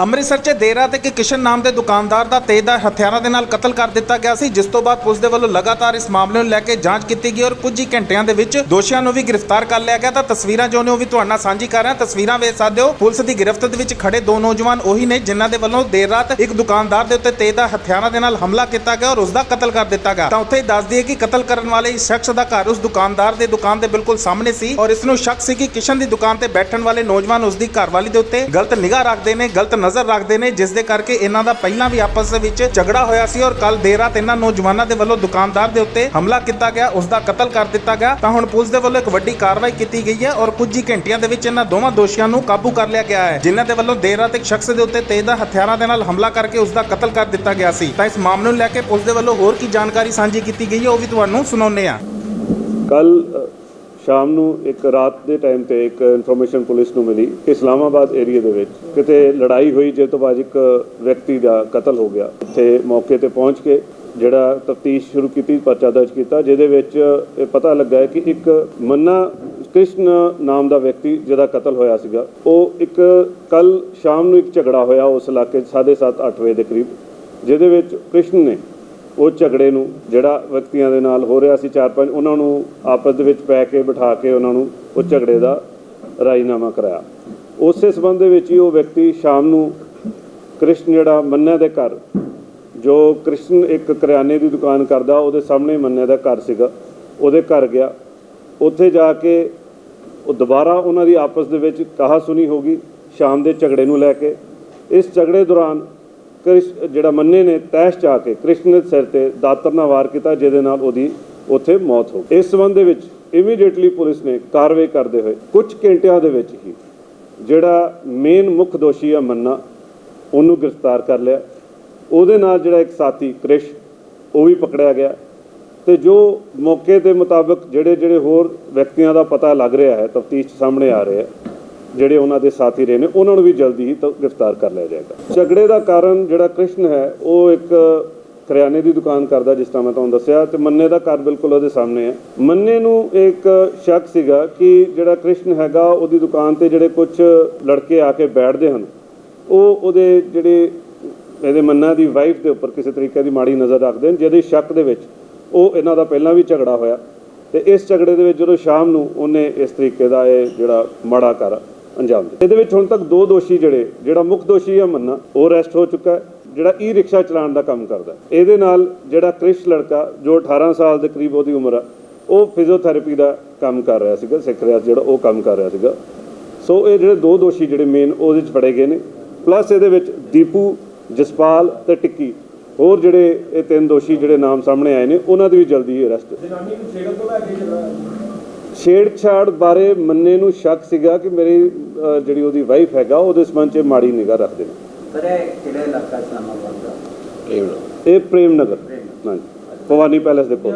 ਅੰਮ੍ਰਿਤਸਰ 'ਚ ਦੇਰ ਰਾਤ ਇੱਕ ਕਿਸ਼ਨ ਨਾਮ ਦੇ ਦੁਕਾਨਦਾਰ ਦਾ ਤੇਜ਼ਦਾਰ ਹਥਿਆਰਾਂ ਦੇ ਨਾਲ ਕਤਲ ਕਰ ਦਿੱਤਾ ਗਿਆ ਸੀ, ਜਿਸ ਤੋਂ ਬਾਅਦ ਪੁਲਿਸ ਦੇ ਵੱਲੋਂ ਲਗਾਤਾਰ ਇਸ ਮਾਮਲੇ ਨੂੰ ਲੈ ਕੇ ਜਾਂਚ ਕੀਤੀ ਗਈ ਔਰ ਕੁਝ ਹੀ ਘੰਟਿਆਂ ਦੇ ਵਿੱਚ ਦੋਸ਼ੀਆਂ ਨੂੰ ਵੀ ਗ੍ਰਿਫਤਾਰ ਕਰ ਲਿਆ ਗਿਆ। ਤਾਂ ਤਸਵੀਰਾਂ ਜੋ ਨੇ ਉਹ ਵੀ ਤੁਹਾਡੇ ਨਾਲ ਸਾਂਝੀ ਕਰ ਰਹੇ। ਤਸਵੀਰਾਂ ਵੇਖ ਸਕਦੇ ਹੋ, ਪੁਲਿਸ ਦੀ ਗ੍ਰਿਫਤ ਦੇ ਵਿੱਚ ਖੜੇ ਦੋ ਨੌਜਵਾਨ ਉਹੀ ਨੇ ਜਿਨ੍ਹਾਂ ਦੇ ਵੱਲੋਂ ਦੇਰ ਰਾਤ ਇੱਕ ਦੁਕਾਨਦਾਰ ਦੇ ਉੱਤੇ ਤੇਜ਼ਦਾਰ ਹਥਿਆਰਾਂ ਦੇ ਨਾਲ ਹਮਲਾ ਕੀਤਾ ਗਿਆ ਔਰ ਉਸ ਦਾ ਕਤਲ ਕਰ ਦਿੱਤਾ ਗਿਆ। ਤਾਂ ਉੱਥੇ ਹੀ ਦੱਸ ਦਈਏ ਕਿ ਕਤਲ ਕਰਨ ਵਾਲੇ ਇਸ ਸ਼ਖਸ ਦਾ ਘਰ ਉਸ ਦੁਕਾਨਦਾਰ ਦੇ ਦੁਕਾਨ ਦੇ ਬਿਲਕੁਲ ਸਾਹਮਣੇ ਸੀ ਔਰ ਇਸ ਨੂੰ ਸ਼ੱਕ ਸੀ ਕਿ ਕਿਸ਼ਨ ਦੀ ਦੁਕਾਨ ਤੇ ਬੈਠਣ ਵਾਲੇ ਨੌਜਵਾਨ ਉਸ ਦੀ ਘਰਵਾਲੀ ਦੇ ਉੱਤੇ ਗਲਤ ਨਿਗਾਹ ਰੱਖਦੇ ਨੇ, ਗਲਤ ਨਜ਼ਰ ਰੱਖਦੇ ਨੇ ਜਿਸ ਦੇ ਕਰਕੇ ਇਹਨਾਂ ਦਾ ਪਹਿਲਾਂ ਵੀ ਆਪਸ ਦੇ ਵਿੱਚ ਝਗੜਾ ਹੋਇਆ ਸੀ ਔਰ ਕੱਲ ਦੇਰ ਰਾਤ ਇਹਨਾਂ ਨੌਜਵਾਨਾਂ ਦੇ ਵੱਲੋਂ ਦੁਕਾਨਦਾਰ ਦੇ ਉੱਤੇ ਹਮਲਾ ਕੀਤਾ ਗਿਆ ਉਸ ਦਾ ਕਤਲ ਕਰ ਦਿੱਤਾ ਗਿਆ। ਤਾਂ ਹੁਣ ਪੁਲਿਸ ਦੇ ਵੱਲੋਂ ਇੱਕ ਵੱਡੀ ਕਾਰਵਾਈ ਕੀਤੀ ਗਈ ਹੈ ਔਰ ਕੁਝ ਹੀ ਘੰਟਿਆਂ ਦੇ ਵਿੱਚ ਇਹਨਾਂ ਦੋਵਾਂ ਦੋਸ਼ੀਆਂ ਨੂੰ ਕਾਬੂ ਕਰ ਲਿਆ ਗਿਆ ਹੈ, ਜਿਨ੍ਹਾਂ ਦੇ ਵੱਲੋਂ ਦੇਰ ਰਾਤ ਇੱਕ ਸ਼ਖਸ ਦੇ ਉੱਤੇ ਤੇਜ਼ਦਾਰ ਹਥਿਆਰਾਂ ਦੇ ਨਾਲ ਹਮਲਾ ਕਰਕੇ ਉਸ ਦਾ ਕਤਲ ਕਰ ਦਿੱਤਾ ਗਿਆ ਸੀ। ਤਾਂ ਇਸ ਮਾਮਲੇ ਨੂੰ ਲੈ ਕੇ ਪੁਲਿਸ ਦੇ ਵੱਲੋਂ ਹੋਰ ਕੀ ਜਾਣਕਾਰੀ ਸਾਂਝੀ ਕੀਤੀ ਗਈ ਹੈ, ਉਹ ਵੀ ਤੁਹਾਨੂੰ ਸੁਣਾਉਂਦੇ ਹਾਂ। ਕੱਲ ਸ਼ਾਮ ਨੂੰ ਇੱਕ ਰਾਤ ਦੇ ਟਾਈਮ ਤੇ ਇੱਕ ਇਨਫੋਰਮੇਸ਼ਨ ਪੁਲਿਸ ਨੂੰ ਮਿਲੀ ਕਿ ਇਸਲਾਮਾਬਾਦ ਏਰੀਆ ਦੇ ਵਿੱਚ ਕਿਤੇ ਲੜਾਈ ਹੋਈ, ਜਿਹਦੇ ਤੋਂ ਬਾਅਦ ਇੱਕ ਵਿਅਕਤੀ ਦਾ ਕਤਲ ਹੋ ਗਿਆ। ਇੱਥੇ ਮੌਕੇ ਤੇ ਪਹੁੰਚ ਕੇ ਜਿਹੜਾ ਤਫਤੀਸ਼ ਸ਼ੁਰੂ ਕੀਤੀ, ਪਰਚਾ ਦਰਜ ਕੀਤਾ, ਜਿਹਦੇ ਵਿੱਚ ਇਹ ਪਤਾ ਲੱਗਾ ਕਿ ਇੱਕ ਮੰਨਾ ਕ੍ਰਿਸ਼ਨ ਨਾਮ ਦਾ ਵਿਅਕਤੀ ਜਿਹਦਾ ਕਤਲ ਹੋਇਆ ਸੀਗਾ, ਉਹ ਇੱਕ ਕੱਲ ਸ਼ਾਮ ਨੂੰ ਇੱਕ ਝਗੜਾ ਹੋਇਆ ਉਸ ਇਲਾਕੇ 'ਚ 7:30 8 ਵਜੇ ਦੇ ਕਰੀਬ, ਜਿਹਦੇ ਵਿੱਚ ਕ੍ਰਿਸ਼ਨ ਨੇ ਉਹ ਝਗੜੇ ਨੂੰ, ਜਿਹੜਾ ਵਿਅਕਤੀਆਂ ਦੇ ਨਾਲ ਹੋ ਰਿਹਾ ਸੀ ਚਾਰ ਪੰਜ, ਉਹਨਾਂ ਨੂੰ ਆਪਸ ਦੇ ਵਿੱਚ ਪੈ ਕੇ ਬਿਠਾ ਕੇ ਉਹਨਾਂ ਨੂੰ ਉਹ ਝਗੜੇ ਦਾ ਰਾਜੀਨਾਮਾ ਕਰਾਇਆ। ਉਸੇ ਸਬੰਧ ਦੇ ਵਿੱਚ ਹੀ ਉਹ ਵਿਅਕਤੀ ਸ਼ਾਮ ਨੂੰ ਕ੍ਰਿਸ਼ਨ ਜਿਹੜਾ ਮੰਨਿਆ ਦੇ ਘਰ, ਜੋ ਕ੍ਰਿਸ਼ਨ ਇੱਕ ਕਰਿਆਨੇ ਦੀ ਦੁਕਾਨ ਕਰਦਾ, ਉਹਦੇ ਸਾਹਮਣੇ ਮੰਨਿਆ ਦਾ ਘਰ ਸੀਗਾ, ਉਹਦੇ ਘਰ ਗਿਆ। ਉੱਥੇ ਜਾ ਕੇ ਉਹ ਦੁਬਾਰਾ ਉਹਨਾਂ ਦੀ ਆਪਸ ਦੇ ਵਿੱਚ ਕਹਾ ਸੁਣੀ ਹੋ ਗਈ ਸ਼ਾਮ ਦੇ ਝਗੜੇ ਨੂੰ ਲੈ ਕੇ। ਇਸ ਝਗੜੇ ਦੌਰਾਨ ਕ੍ਰਿਸ਼ ਜਿਹੜਾ ਮੰਨੇ ਨੇ ਤੈਸ਼ ਚ ਆ ਕੇ, ਕ੍ਰਿਸ਼ਨ ਦੇ ਸਿਰ ਤੇ ਦਾਤਰ ਨਾਲ ਵਾਰ ਕੀਤਾ, ਜਿਹਦੇ ਨਾਲ ਉਹਦੀ ਉੱਥੇ ਮੌਤ ਹੋ ਗਈ। ਇਸ ਸੰਬੰਧ ਦੇ ਵਿੱਚ ਇਮੀਡੀਏਟਲੀ ਪੁਲਿਸ ਨੇ ਕਾਰਵਾਈ ਕਰਦੇ ਹੋਏ ਕੁਝ ਘੰਟਿਆਂ ਦੇ ਵਿੱਚ ਹੀ ਜਿਹੜਾ ਮੇਨ ਮੁੱਖ ਦੋਸ਼ੀ ਆ ਮੰਨਾ, ਉਹਨੂੰ ਗ੍ਰਿਫਤਾਰ ਕਰ ਲਿਆ। ਉਹਦੇ ਨਾਲ ਜਿਹੜਾ ਇੱਕ ਸਾਥੀ ਕ੍ਰਿਸ਼, ਉਹ ਵੀ ਪਕੜਿਆ ਗਿਆ। ਤੇ ਜੋ ਮੌਕੇ ਦੇ ਮੁਤਾਬਕ ਜਿਹੜੇ ਜਿਹੜੇ ਹੋਰ ਵਿਅਕਤੀਆਂ ਦਾ ਪਤਾ ਲੱਗ ਰਿਹਾ ਹੈ, ਤਫਤੀਸ਼ ਸਾਹਮਣੇ ਆ ਰਿਹਾ ਹੈ ਜਿਹੜੇ ਉਹਨਾਂ ਦੇ ਸਾਥੀ ਰਹੇ ਨੇ, ਉਹਨਾਂ ਨੂੰ ਵੀ ਜਲਦੀ ਹੀ ਤ- ਗ੍ਰਿਫਤਾਰ ਕਰ ਲਿਆ ਜਾਏਗਾ। ਝਗੜੇ ਦਾ ਕਾਰਨ ਜਿਹੜਾ ਕ੍ਰਿਸ਼ਨ ਹੈ, ਉਹ ਇੱਕ ਕਰਿਆਨੇ ਦੀ ਦੁਕਾਨ ਕਰਦਾ, ਜਿਸ ਤਰ੍ਹਾਂ ਮੈਂ ਤੁਹਾਨੂੰ ਦੱਸਿਆ, ਤੇ ਮੰਨੇ ਦਾ ਘਰ ਬਿਲਕੁਲ ਉਹਦੇ ਸਾਹਮਣੇ ਹੈ। ਮੰਨੇ ਨੂੰ ਇੱਕ ਸ਼ੱਕ ਸੀਗਾ ਕਿ ਜਿਹੜਾ ਕ੍ਰਿਸ਼ਨ ਹੈਗਾ, ਉਹਦੀ ਦੁਕਾਨ ਤੇ ਜਿਹੜੇ ਕੁਝ ਲੜਕੇ ਆ ਕੇ ਬੈਠਦੇ ਹਨ, ਉਹ ਉਹਦੇ ਜਿਹੜੇ ਇਹਦੇ ਮੰਨਾ ਦੀ ਵਾਈਫ ਦੇ ਉੱਪਰ ਕਿਸੇ ਤਰੀਕੇ ਦੀ ਮਾੜੀ ਨਜ਼ਰ ਰੱਖਦੇ ਨੇ ਜਿਹਦੇ ਸ਼ੱਕ ਦੇ ਵਿੱਚ ਉਹ ਇਹਨਾਂ ਦਾ ਪਹਿਲਾਂ ਵੀ ਝਗੜਾ ਹੋਇਆ। ਤੇ ਇਸ ਝਗੜੇ ਦੇ ਵਿੱਚ ਜਦੋਂ ਸ਼ਾਮ ਨੂੰ ਉਹਨੇ ਇਸ ਤਰੀਕੇ ਦਾ ਇਹ ਜਿਹੜਾ ਮਾੜਾ ਕਰ ਅੰਜਾਮ ਦਿੱਤਾ। ਇਹਦੇ ਵਿੱਚ ਹੁਣ ਤੱਕ ਦੋ ਦੋਸ਼ੀ ਜਿਹੜੇ, ਜਿਹੜਾ ਮੁੱਖ ਦੋਸ਼ੀ ਹੈ ਮੰਨਾ, ਉਹ ਅਰੈਸਟ ਹੋ ਚੁੱਕਾ ਹੈ, ਜਿਹੜਾ ਈ ਰਿਕਸ਼ਾ ਚਲਾਉਣ ਦਾ ਕੰਮ ਕਰਦਾ ਇਹਦੇ ਨਾਲ ਜਿਹੜਾ ਕ੍ਰਿਸ਼ ਲੜਕਾ, ਜੋ 18 ਸਾਲ ਦੇ ਕਰੀਬ ਉਹਦੀ ਉਮਰ ਆ, ਉਹ ਫਿਜ਼ੀਓਥੈਰੇਪੀ ਦਾ ਕੰਮ ਕਰ ਰਿਹਾ ਸੀਗਾ, ਸਿੱਖ ਰਿਹਾ ਜਿਹੜਾ ਉਹ ਕੰਮ ਕਰ ਰਿਹਾ ਸੀਗਾ। ਸੋ ਇਹ ਜਿਹੜੇ ਦੋ ਦੋਸ਼ੀ ਜਿਹੜੇ ਮੇਨ ਉਹਦੇ ਚ ਫੜੇ ਗਏ ਨੇ। ਪਲੱਸ ਇਹਦੇ ਵਿੱਚ ਦੀਪੂ, ਜਸਪਾਲ ਤੇ ਟਿੱਕੀ। ਹੋਰ ਜਿਹੜੇ ਇਹ ਤਿੰਨ ਦੋਸ਼ੀ ਜਿਹੜੇ ਨਾਮ ਸਾਹਮਣੇ ਆਏ ਨੇ, ਉਹਨਾਂ ਦੀ ਵੀ ਜਲਦੀ ਹੀ ਅਰੈਸਟ ਛੇੜਛਾੜ ਬਾਰੇ ਮੰਨੇ ਨੂੰ ਸ਼ੱਕ ਸੀਗਾ ਕਿ ਮੇਰੀ ਜਿਹੜੀ ਉਹਦੀ ਵਾਈਫ ਹੈਗਾ ਉਹਦੇ ਸੰਬੰਧ 'ਚ ਮਾੜੀ ਨਿਗਾਹ ਰੱਖਦੇ ਨੇ। ਪਰ ਇਹ ਕਿਹੜਾ ਇਲਾਕਾ ਇਸਲਾਮਾਬਾਦ ਦਾ ਇਹ ਪ੍ਰੇਮ ਨਗਰ। ਹਾਂਜੀ। ਭਵਾਨੀ ਪੈਲੇਸ ਦੇ ਕੋਲ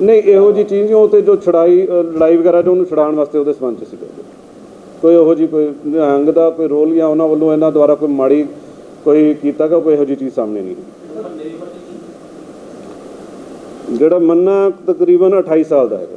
ਨਹੀਂ ਇਹੋ ਜੀ ਚੀਜ਼ ਨਹੀਂ ਉਹ ਤੇ ਜੋ ਛੜਾਈ ਲੜਾਈ ਵਗੈਰਾ ਜੋ ਉਹਨੂੰ ਛਡਾਉਣ ਵਾਸਤੇ ਉਹਦੇ ਸੰਬੰਧ 'ਚ ਸੀਗਾ। ਕੋਈ ਉਹੋ ਜੀ ਕੋਈ ਨਿਹੰਗ ਦਾ ਕੋਈ ਰੋਲ ਜਾਂ ਉਹਨਾਂ ਵੱਲੋਂ ਇਹਨਾਂ ਦੁਆਰਾ ਕੋਈ ਮਾੜੀ ਕੋਈ ਕੀਤਾ ਗਾ ਕੋਈ ਇਹੋ ਜੀ ਚੀਜ਼ ਸਾਹਮਣੇ ਨਹੀਂ ਜਿਹੜਾ ਮੰਨਾ ਤਕਰੀਬਨ 28 ਸਾਲ ਦਾ ਹੈਗਾ।